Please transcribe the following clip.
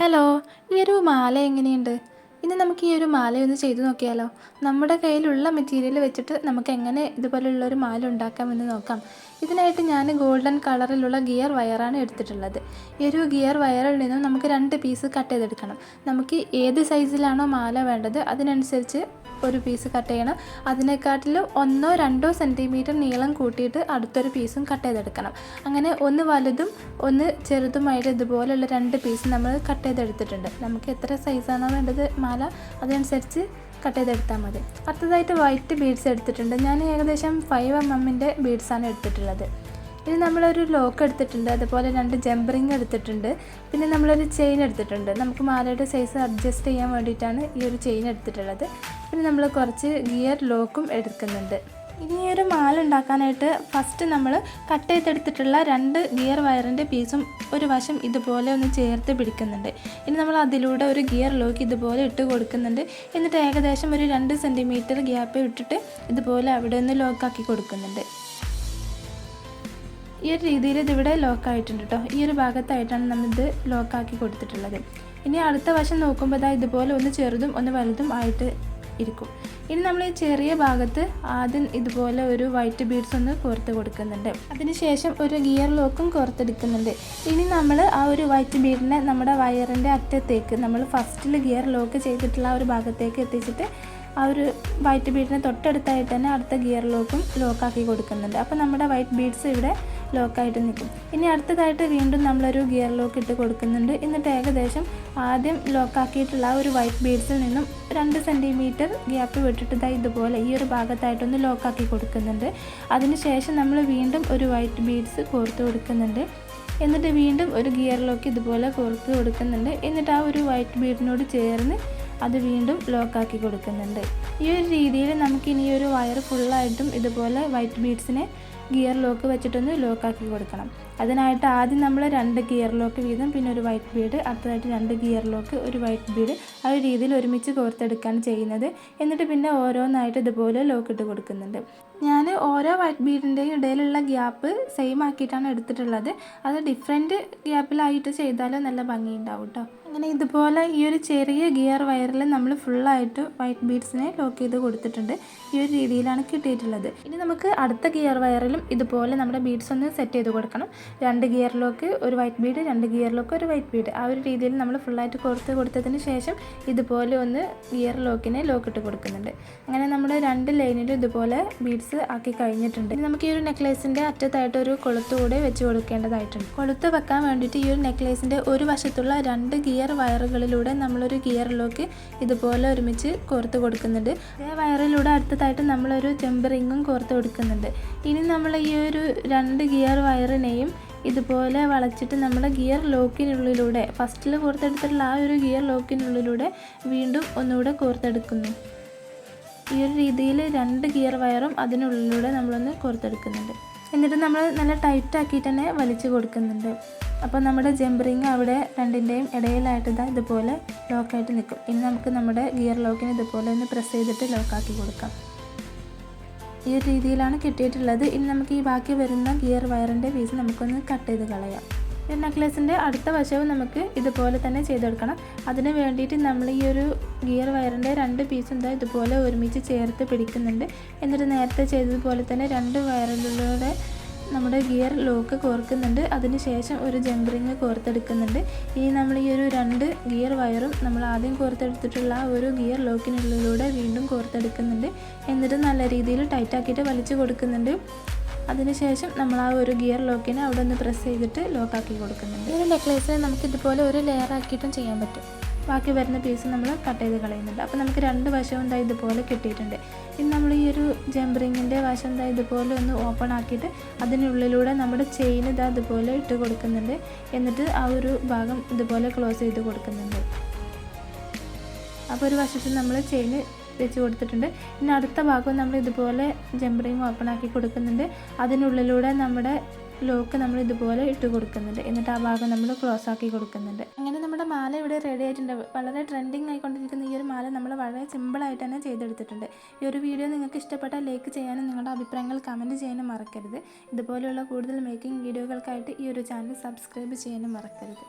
Hello ഈ ഒരു മാല എങ്ങനെയുണ്ട്? ഇന്ന് നമുക്ക് ഈ ഒരു മാല ഒന്ന് ചെയ്ത് നോക്കിയാലോ? നമ്മുടെ കയ്യിലുള്ള മെറ്റീരിയൽ വെച്ചിട്ട് നമുക്ക് എങ്ങനെ ഇതുപോലുള്ള ഒരു മാല ഉണ്ടാക്കാമെന്ന് നോക്കാം. ഇതിനായിട്ട് ഞാൻ ഗോൾഡൻ കളറിലുള്ള ഗിയർ വയറാണ് എടുത്തിട്ടുള്ളത്. ഈ ഒരു ഗിയർ വയറിൽ നിന്നും നമുക്ക് രണ്ട് പീസ് കട്ട് ചെയ്തെടുക്കണം. നമുക്ക് ഏത് സൈസിലാണോ മാല വേണ്ടത് അതിനനുസരിച്ച് ഒരു പീസ് കട്ട് ചെയ്യണം. അതിനെക്കാട്ടിലും ഒന്നോ രണ്ടോ സെന്റിമീറ്റർ നീളം കൂട്ടിയിട്ട് അടുത്തൊരു പീസും കട്ട് ചെയ്തെടുക്കണം. അങ്ങനെ ഒന്ന് വലുതും ഒന്ന് ചെറുതുമായിട്ട് ഇതുപോലെയുള്ള രണ്ട് പീസ് നമ്മൾ കട്ട് ചെയ്തെടുത്തിട്ടുണ്ട്. നമുക്ക് എത്ര സൈസാണോ വേണ്ടത് മാല അതനുസരിച്ച് കട്ട് ചെയ്തെടുത്താൽ മതി. അടുത്തതായിട്ട് വൈറ്റ് ബീഡ്സ് എടുത്തിട്ടുണ്ട്. ഞാൻ ഏകദേശം ഫൈവ് എം എമ്മിന്റെ ബീഡ്സാണ് എടുത്തിട്ടുള്ളത്. ഇനി നമ്മളൊരു ലോക്ക് എടുത്തിട്ടുണ്ട് അതുപോലെ രണ്ട് ജംബറിങ് എടുത്തിട്ടുണ്ട് പിന്നെ നമ്മളൊരു ചെയിൻ എടുത്തിട്ടുണ്ട്. നമുക്ക് മാലയുടെ സൈസ് അഡ്ജസ്റ്റ് ചെയ്യാൻ വേണ്ടിയിട്ടാണ് ഈ ഒരു ചെയിൻ എടുത്തിട്ടുള്ളത്. പിന്നെ നമ്മൾ കുറച്ച് ഗിയർ ലോക്കും എടുക്കുന്നുണ്ട്. ഇനി ഒരു മാല ഉണ്ടാക്കാനായിട്ട് ഫസ്റ്റ് നമ്മൾ കട്ട് ചെയ്തെടുത്തിട്ടുള്ള രണ്ട് ഗിയർ വയറിന്റെ പീസും ഒരു വശം ഇതുപോലെ ഒന്ന് ചേർത്ത് പിടിക്കുന്നുണ്ട്. ഇനി നമ്മൾ അതിലൂടെ ഒരു ഗിയർ ലോക്ക് ഇതുപോലെ ഇട്ട് കൊടുക്കുന്നുണ്ട്. എന്നിട്ട് ഏകദേശം ഒരു രണ്ട് സെന്റിമീറ്റർ ഗ്യാപ്പ് ഇട്ടിട്ട് ഇതുപോലെ അവിടെ ഒന്ന് ലോക്കാക്കി കൊടുക്കുന്നുണ്ട്. ഈ ഒരു രീതിയിൽ ഇതിവിടെ ലോക്ക് ആയിട്ടുണ്ട് കേട്ടോ ഈ ഒരു ഭാഗത്തായിട്ടാണ് നമ്മളിത് ലോക്കാക്കി കൊടുത്തിട്ടുള്ളത്. ഇനി അടുത്ത വശം നോക്കുമ്പോൾ ഇതാ ഇതുപോലെ ഒന്ന് ചെറുതും ഒന്ന് വലുതും ആയിട്ട് ഇരിക്കും. ഇനി നമ്മൾ ഈ ചെറിയ ഭാഗത്ത് ആദ്യം ഇതുപോലെ ഒരു വൈറ്റ് ബീഡ്സ് ഒന്ന് കോർത്ത് കൊടുക്കുന്നുണ്ട്. അതിനുശേഷം ഒരു ഗിയർ ലോക്കും കോർത്തെടുക്കുന്നുണ്ട്. ഇനി നമ്മൾ ആ ഒരു വൈറ്റ് ബീഡിനെ നമ്മുടെ വയറിന്റെ അറ്റത്തേക്ക് നമ്മൾ ഫസ്റ്റിൽ ഗിയർ ലോക്ക് ചെയ്തിട്ടുള്ള ആ ഒരു ഭാഗത്തേക്ക് എത്തിച്ചിട്ട് ആ ഒരു വൈറ്റ് ബീഡിനെ തൊട്ടടുത്തായിട്ട് തന്നെ അടുത്ത ഗിയർ ലോക്കും ലോക്കാക്കി കൊടുക്കുന്നുണ്ട്. അപ്പോൾ നമ്മുടെ വൈറ്റ് ബീഡ്സ് ഇവിടെ ലോക്കായിട്ട് നിൽക്കും. ഇനി അടുത്തതായിട്ട് വീണ്ടും നമ്മളൊരു ഗിയർ ലോക്ക് ഇട്ട് കൊടുക്കുന്നുണ്ട്. എന്നിട്ട് ഏകദേശം ആദ്യം ലോക്കാക്കിയിട്ടുള്ള ആ ഒരു വൈറ്റ് ബീഡ്സിൽ നിന്നും രണ്ട് സെന്റിമീറ്റർ ഗ്യാപ്പ് വിട്ടിട്ട് ഇതാ ഇതുപോലെ ഈ ഒരു ഭാഗത്തായിട്ടൊന്ന് ലോക്കാക്കി കൊടുക്കുന്നുണ്ട്. അതിനുശേഷം നമ്മൾ വീണ്ടും ഒരു വൈറ്റ് ബീഡ്സ് കോർത്ത് കൊടുക്കുന്നുണ്ട്. എന്നിട്ട് വീണ്ടും ഒരു ഗിയർ ലോക്ക് ഇതുപോലെ കോർത്ത് കൊടുക്കുന്നുണ്ട്. എന്നിട്ട് ആ ഒരു വൈറ്റ് ബീഡിനോട് ചേർന്ന് അത് വീണ്ടും ലോക്കാക്കി കൊടുക്കുന്നുണ്ട്. ഈ ഒരു രീതിയിൽ നമുക്കിനി ഒരു വയർ ഫുള്ളായിട്ടും ഇതുപോലെ വൈറ്റ് ബീഡ്സിനെ ഗിയർ ലോക്ക് വെച്ചിട്ടൊന്ന് ലോക്കാക്കി കൊടുക്കണം. അതിനായിട്ട് ആദ്യം നമ്മൾ രണ്ട് ഗിയർ ലോക്ക് വീതം പിന്നെ ഒരു വൈറ്റ് ബീഡ് അടുത്തതായിട്ട് രണ്ട് ഗിയർ ലോക്ക് ഒരു വൈറ്റ് ബീഡ് ആ ഒരു രീതിയിൽ ഒരുമിച്ച് കോർത്തെടുക്കുകയാണ് ചെയ്യുന്നത്. എന്നിട്ട് പിന്നെ ഓരോന്നായിട്ട് ഇതുപോലെ ലോക്ക് ഇട്ട് കൊടുക്കുന്നുണ്ട്. ഞാൻ ഓരോ വൈറ്റ് ബീഡിന്റെയും ഇടയിലുള്ള ഗ്യാപ്പ് സെയിം ആക്കിയിട്ടാണ് എടുത്തിട്ടുള്ളത്. അത് ഡിഫറെന്റ് ഗ്യാപ്പിലായിട്ട് ചെയ്താലും നല്ല ഭംഗിയുണ്ടാവും കേട്ടോ അങ്ങനെ ഇതുപോലെ ഈ ഒരു ചെറിയ ഗിയർ വയറിൽ നമ്മൾ ഫുള്ളായിട്ട് വൈറ്റ് ബീഡ്സിനെ ലോക്ക് ചെയ്ത് കൊടുത്തിട്ടുണ്ട്. ഈ ഒരു രീതിയിലാണ് കിട്ടിയിട്ടുള്ളത്. ഇനി നമുക്ക് അടുത്ത ഗിയർ വയറിലും ഇതുപോലെ നമ്മുടെ ബീഡ്സ് ഒന്ന് സെറ്റ് ചെയ്ത് കൊടുക്കണം. രണ്ട് ഗിയറിലേക്ക് ലോക്ക് ഒരു വൈറ്റ് ബീഡ് രണ്ട് ഗിയറിലേക്ക് ലോക്ക് ഒരു വൈറ്റ് ബീഡ് ആ ഒരു രീതിയിൽ നമ്മൾ ഫുള്ളായിട്ട് കൊടുത്ത് കൊടുത്തതിന് ശേഷം ഇതുപോലെ ഒന്ന് ഗിയർ ലോക്കിനെ ലോക്ക് ഇട്ട് കൊടുക്കുന്നുണ്ട്. അങ്ങനെ നമ്മൾ രണ്ട് ലൈനിലും ഇതുപോലെ ബീഡ്സ് ആക്കി കഴിഞ്ഞിട്ടുണ്ട്. നമുക്ക് ഈ ഒരു നെക്ലേസിന്റെ അറ്റത്തായിട്ട് ഒരു കൊളുത്ത് കൂടെ വെച്ച് കൊടുക്കേണ്ടതായിട്ടുണ്ട്. കൊളുത്ത് വെക്കാൻ വേണ്ടിയിട്ട് ഈ ഒരു നെക്ലേസിന്റെ ഒരു വശത്തുള്ള രണ്ട് ഗിയർ വയറുകളിലൂടെ നമ്മളൊരു ഗിയർ ലോക്ക് ഇതുപോലെ ഒരുമിച്ച് കോർത്ത് കൊടുക്കുന്നുണ്ട്. വയറിലൂടെ അടുത്തതായിട്ട് നമ്മളൊരു ചെമ്പ് റിങ്ങും കോർത്ത് കൊടുക്കുന്നുണ്ട്. ഇനി നമ്മൾ ഈ ഒരു രണ്ട് ഗിയർ വയറിനെയും ഇതുപോലെ വളച്ചിട്ട് നമ്മുടെ ഗിയർ ലോക്കിനുള്ളിലൂടെ ഫസ്റ്റിൽ കോർത്തെടുത്തിട്ടുള്ള ആ ഒരു ഗിയർ ലോക്കിനുള്ളിലൂടെ വീണ്ടും ഒന്നുകൂടെ കോർത്തെടുക്കുന്നു. ഈ ഒരു രീതിയിൽ രണ്ട് ഗിയർ വയറും അതിനുള്ളിലൂടെ നമ്മളൊന്ന് കോർത്തെടുക്കുന്നുണ്ട്. എന്നിട്ട് നമ്മൾ നല്ല ടൈറ്റ് ആക്കിയിട്ട് തന്നെ വലിച്ചു കൊടുക്കുന്നുണ്ട്. അപ്പോൾ നമ്മുടെ ജംപറിങ് അവിടെ രണ്ടിന്റെയും ഇടയിലായിട്ട് ഇതാ ഇതുപോലെ ലോക്കായിട്ട് നിൽക്കും ഇനി നമുക്ക് നമ്മുടെ ഗിയർ ലോക്കിന് ഇതുപോലെ ഒന്ന് പ്രസ് ചെയ്തിട്ട് ലോക്കാക്കി കൊടുക്കാം. ഈ ഒരു രീതിയിലാണ് കിട്ടിയിട്ടുള്ളത്. ഇനി നമുക്ക് ഈ ബാക്കി വരുന്ന ഗിയർ വയറിന്റെ പീസ് നമുക്കൊന്ന് കട്ട് ചെയ്ത് കളയാം. ഈ നെക്ലേസിന്റെ അടുത്ത വശവും നമുക്ക് ഇതുപോലെ തന്നെ ചെയ്തെടുക്കണം അതിന് വേണ്ടിയിട്ട് നമ്മൾ ഈ ഒരു ഗിയർ വയറിന്റെ രണ്ട് പീസ് എന്താ ഇതുപോലെ ഒരുമിച്ച് ചേർത്ത് പിടിക്കുന്നുണ്ട്. എന്നിട്ട് നേരത്തെ ചെയ്തതുപോലെ തന്നെ രണ്ട് വയറിലൂടെ നമ്മുടെ ഗിയർ ലോക്ക് കോർക്കുന്നുണ്ട്. അതിനുശേഷം ഒരു ജംബറിങ് കോർത്തെടുക്കുന്നുണ്ട്. ഇനി നമ്മൾ ഈ ഒരു രണ്ട് ഗിയർ വയറും നമ്മൾ ആദ്യം കോർത്തെടുത്തിട്ടുള്ള ആ ഒരു ഗിയർ ലോക്കിനുള്ളിലൂടെ വീണ്ടും കോർത്തെടുക്കുന്നുണ്ട്. എന്നിട്ട് നല്ല രീതിയിൽ ടൈറ്റാക്കിയിട്ട് വലിച്ചു കൊടുക്കുന്നുണ്ട്. അതിനുശേഷം നമ്മൾ ആ ഒരു ഗിയർ ലോക്കിനെ അവിടെ ഒന്ന് പ്രസ് ചെയ്തിട്ട് ലോക്കാക്കി കൊടുക്കുന്നുണ്ട്. ഒരു നെക്ലേസിന് നമുക്ക് ഇതുപോലെ ഒരു ലെയർ ആക്കിയിട്ടും ചെയ്യാൻ പറ്റും. ബാക്കി വരുന്ന പീസ് നമ്മൾ കട്ട് ചെയ്ത് കളയുന്നുണ്ട്. അപ്പോൾ നമുക്ക് രണ്ട് വശവും എന്താ ഇതുപോലെ കിട്ടിയിട്ടുണ്ട്. ഇനി നമ്മൾ ഈ ഒരു ജംബറിങ്ങിന്റെ വശം എന്താ ഇതുപോലെ ഒന്ന് ഓപ്പൺ ആക്കിയിട്ട് അതിനുള്ളിലൂടെ നമ്മുടെ ചെയിൻ ഇതാ ഇതുപോലെ ഇട്ട് കൊടുക്കുന്നുണ്ട്. എന്നിട്ട് ആ ഒരു ഭാഗം ഇതുപോലെ ക്ലോസ് ചെയ്ത് കൊടുക്കുന്നുണ്ട്. അപ്പോൾ ഒരു വശത്ത് നമ്മൾ ചെയിൻ വെച്ച് കൊടുത്തിട്ടുണ്ട്. ഇനി അടുത്ത ഭാഗവും നമ്മൾ ഇതുപോലെ ജംപറിങ് ഓപ്പൺ ആക്കി കൊടുക്കുന്നുണ്ട്. അതിനുള്ളിലൂടെ നമ്മുടെ ലോക്ക് നമ്മൾ ഇതുപോലെ ഇട്ട് കൊടുക്കുന്നുണ്ട്. എന്നിട്ട് ആ ഭാഗം നമ്മൾ ക്ലോസ് ആക്കി കൊടുക്കുന്നുണ്ട്. അങ്ങനെ നമ്മുടെ മാല ഇവിടെ റെഡി ആയിട്ടുണ്ട്. വളരെ ട്രെൻഡിങ് ആയിക്കൊണ്ടിരിക്കുന്ന ഈ ഒരു മാല നമ്മൾ വളരെ സിമ്പിളായിട്ട് തന്നെ ചെയ്തെടുത്തിട്ടുണ്ട്. ഈ ഒരു വീഡിയോ നിങ്ങൾക്ക് ഇഷ്ടപ്പെട്ടാൽ ലൈക്ക് ചെയ്യാനും നിങ്ങളുടെ അഭിപ്രായങ്ങൾ കമന്റ് ചെയ്യാനും മറക്കരുത്. ഇതുപോലെയുള്ള കൂടുതൽ മേക്കിംഗ് വീഡിയോകൾക്കായിട്ട് ഈ ഒരു ചാനൽ സബ്സ്ക്രൈബ് ചെയ്യാനും മറക്കരുത്.